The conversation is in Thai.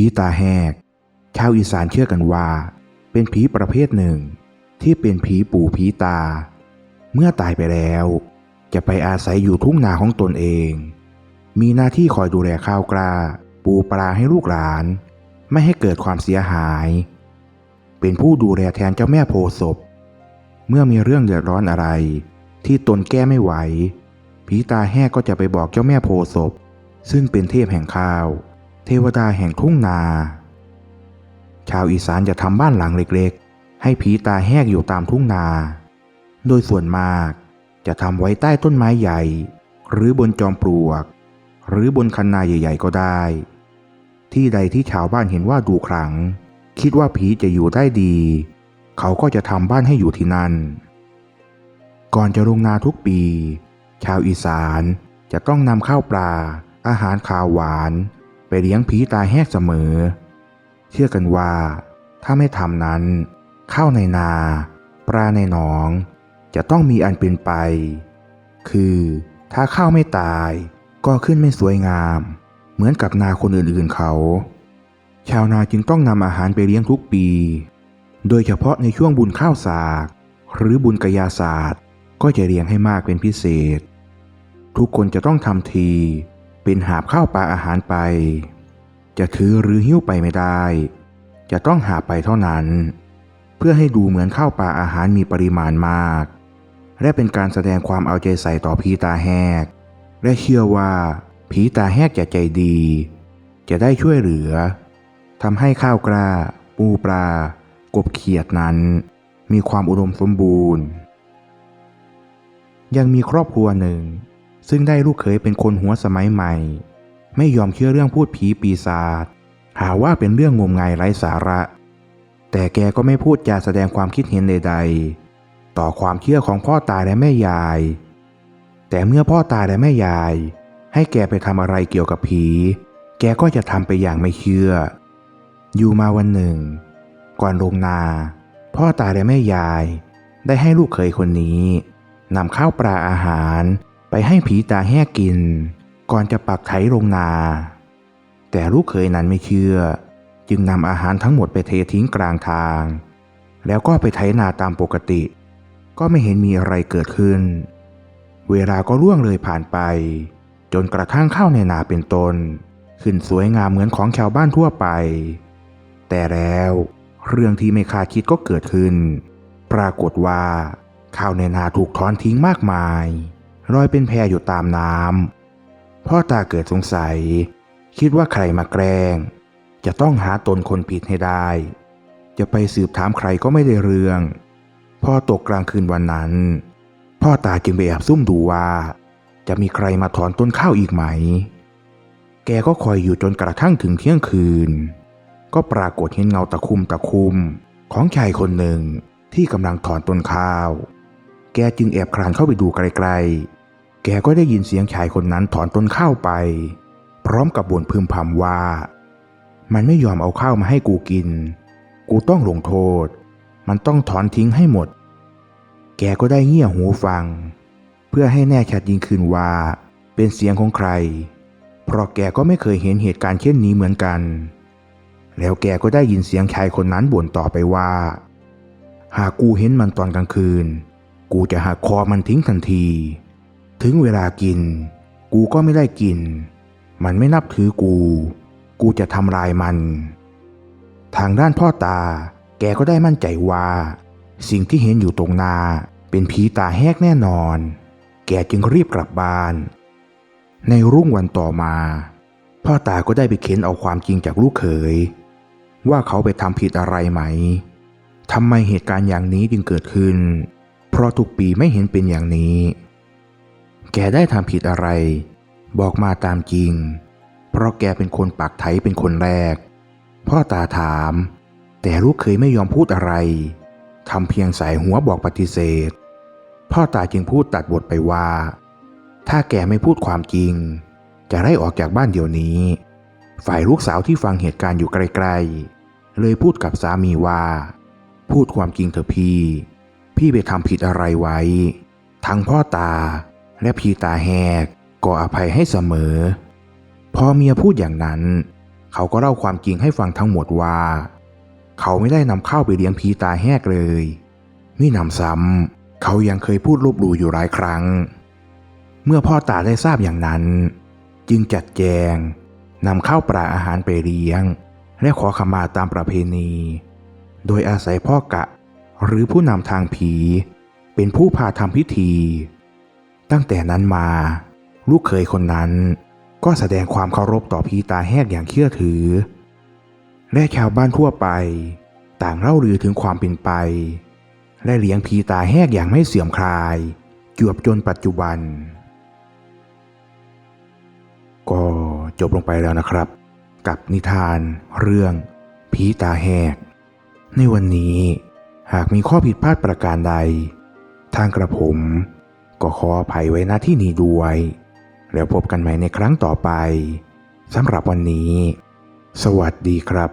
ผีตาแหก ชาวอีสานเชื่อกันว่า เป็นผีประเภทหนึ่ง ที่เป็นผีปู่ผีตา เมื่อตายไปแล้ว จะไปอาศัยอยู่ทุ่งนาของตนเอง มีหน้าที่คอยดูแลข้าวกล้า ปูปลาให้ลูกหลาน ไม่ให้เกิดความเสียหาย เป็นผู้ดูแลแทนเจ้าแม่โพศพ เมื่อมีเรื่องเดือดร้อนอะไร ที่ตนแก้ไม่ไหวผีตาแห้ก็จะไปบอกเจ้าแม่โพศพซึ่งเป็นเทพแห่งข้าว เทวดาแห่งทุ่งนา ชาวอีสานจะทำบ้านหลังเล็กๆ ให้ผีตาแหกอยู่ตามทุ่งนา โดยส่วนมากจะทำไว้ใต้ต้นไม้ใหญ่ หรือบนจอมปลวก หรือบนคันนาใหญ่ ๆ ก็ได้ ที่ใดที่ชาวบ้านเห็นว่าดูขลัง คิดว่าผีจะอยู่ได้ดี เขาก็จะทำบ้านให้อยู่ที่นั่น ก่อนจะลงนาทุกปี ชาวอีสานจะต้องนำข้าวปลา อาหารขาวหวาน ไปเลี้ยงผีตาแหกเสมอ เชื่อกันว่า ถ้าไม่ทำนั้น ข้าวในนา ปลาในหนอง จะต้องมีอันเป็นไป คือถ้าข้าวไม่ตาย ก็ขึ้นไม่สวยงาม เหมือนกับนาคนอื่นๆเขา ชาวนาจึงต้องนำอาหารไปเลี้ยงทุกปี โดยเฉพาะในช่วงบุญข้าวสาก หรือบุญกยาศาสตร์ ก็จะเลี้ยงให้มากเป็นพิเศษ ทุกคนจะต้องทำที เป็นหาบข้าวปลาอาหารไป จะถือหรือหิ้วไปไม่ได้ จะต้องหาไปเท่านั้น เพื่อให้ดูเหมือนข้าวปลาอาหารมีปริมาณมาก และเป็นการแสดงความเอาใจใส่ต่อผีตาแหก และเชื่อว่าผีตาแหกจะใจดี จะได้ช่วยเหลือทำให้ข้าวกล้า ปูปลากบเขียดนั้น มีความอุดมสมบูรณ์ ยังมีครอบครัวหนึ่ง ซึ่งได้ลูกเขยเป็นคนหัวสมัยใหม่ ไม่ยอมเชื่อเรื่องพูดผีปีศาจหาว่าเป็นเรื่องงมงายไร้สาระ แต่แกก็ไม่พูดจาแสดงความคิดเห็นใด ๆ ต่อความเชื่อของพ่อตาและแม่ยาย แต่เมื่อพ่อตาและแม่ยาย ให้แกไปทำอะไรเกี่ยวกับผี แกก็จะทำไปอย่างไม่เชื่อ อยู่มาวันหนึ่ง ก่อนลงนา พ่อตาและแม่ยาย ได้ให้ลูกเขยคนนี้นำข้าวปลาอาหาร ไปให้ผีตาแห้กิน ก่อนจะปักไถลงนา แต่ลูกเขยนั้นไม่เชื่อ จึงนำอาหารทั้งหมดไปเททิ้งกลางทาง แล้วก็ไปไถนาตามปกติ ก็ไม่เห็นมีอะไรเกิดขึ้น เวลาก็ล่วงเลยผ่านไป จนกระทั่งข้าวในนาเป็นต้น ขึ้นสวยงามเหมือนของชาวบ้านทั่วไป แต่แล้วเรื่องที่ไม่คาดคิดก็เกิดขึ้น ปรากฏว่าข้าวในนาถูกถอนทิ้งมากมาย ลอยเป็นแพอยู่ตามน้ำพ่อตาเกิดสงสัย คิดว่าใครมาแกล้ง จะต้องหาตนคนผิดให้ได้ จะไปสืบถามใครก็ไม่ได้เรื่อง พ่อตกกลางคืนวันนั้น พ่อตาจึงไปแอบซุ่มดูว่า จะมีใครมาถอนต้นข้าวอีกไหม แกก็คอยอยู่จนกระทั่งถึงเที่ยงคืน ก็ปรากฏเห็นเงาตะคุ่มตะคุ่มของชายคนหนึ่งที่กำลังถอนต้นข้าว แกจึงแอบคลานเข้าไปดูไกลๆ แกก็ได้ยินเสียงชายคนนั้นถอนต้นข้าวไป พร้อมกับบ่นพึมพำว่า มันไม่ยอมเอาข้าวมาให้กูกิน กูต้องลงโทษ มันต้องถอนทิ้งให้หมด แกก็ได้เงี่ยหูฟัง เพื่อให้แน่ชัดยิ่งขึ้นว่า เป็นเสียงของใคร เพราะแกก็ไม่เคยเห็นเหตุการณ์เช่นนี้เหมือนกัน แล้วแกก็ได้ยินเสียงชายคนนั้นบ่นต่อไปว่า หากกูเห็นมันตอนกลางคืน กูจะหักคอมันทิ้งทันที ถึงเวลากิน กูก็ไม่ได้กิน มันไม่นับถือกู กูจะทำลายมัน ทางด้านพ่อตา แกก็ได้มั่นใจว่า สิ่งที่เห็นอยู่ตรงหน้าเป็นผีตาแหกแน่นอน แกจึงรีบกลับบ้าน ในรุ่งวันต่อมา พ่อตาก็ได้ไปเค้นเอาความจริงจากลูกเขย ว่าเขาไปทำผิดอะไรไหมทำไมเหตุการณ์อย่างนี้จึงเกิดขึ้น เพราะทุกปีไม่เห็นเป็นอย่างนี้ แกได้ทำผิดอะไร บอกมาตามจริง เพราะแกเป็นคนปากไถเป็นคนแรก พ่อตาถาม แต่ลูกเคยไม่ยอมพูดอะไรทำเพียงสายหัวบอกปฏิเสธ พ่อตาจึงพูดตัดบทไปว่า ถ้าแกไม่พูดความจริง จะไล่ออกจากบ้านเดี๋ยวนี้ ฝ่ายลูกสาวที่ฟังเหตุการณ์อยู่ไกลๆ เลยพูดกับสามีว่า พูดความจริงเถอะพี่ พี่ไปทำผิดอะไรไว้ ทั้งพ่อตา และพีตาแหกก็อภัยให้เสมอ พอเมียพูดอย่างนั้น เขาก็เล่าความจริงให้ฟังทั้งหมดว่า เขาไม่ได้นำข้าวไปเลี้ยงผีตาแหกเลยมิหนำซ้ำเขายังเคยพูดลบหลู่อยู่หลายครั้ง เมื่อพ่อตาได้ทราบอย่างนั้น จึงจัดแจงนำข้าวปลาอาหารไปเลี้ยง และขอขมาตามประเพณี โดยอาศัยพ่อกะ หรือผู้นำทางผี เป็นผู้พาทำพิธี ตั้งแต่นั้นมา ลูกเคยคนนั้นก็แสดงความเคารพต่อผีตาแหกอย่างเชื่อถือ และชาวบ้านทั่วไป ต่างเล่าลือถึงความเป็นไป และเลี้ยงผีตาแหกอย่างไม่เสื่อมคลาย จวบจนปัจจุบัน ก็จบลงไปแล้วนะครับ กับนิทาน เรื่องผีตาแหก ในวันนี้หากมีข้อผิดพลาดประการใด ทางกระผม ก็ขออภัยไว้ณที่นี้ด้วย แล้วพบกันใหม่ในครั้งต่อไปสำหรับวันนี้ สวัสดีครับ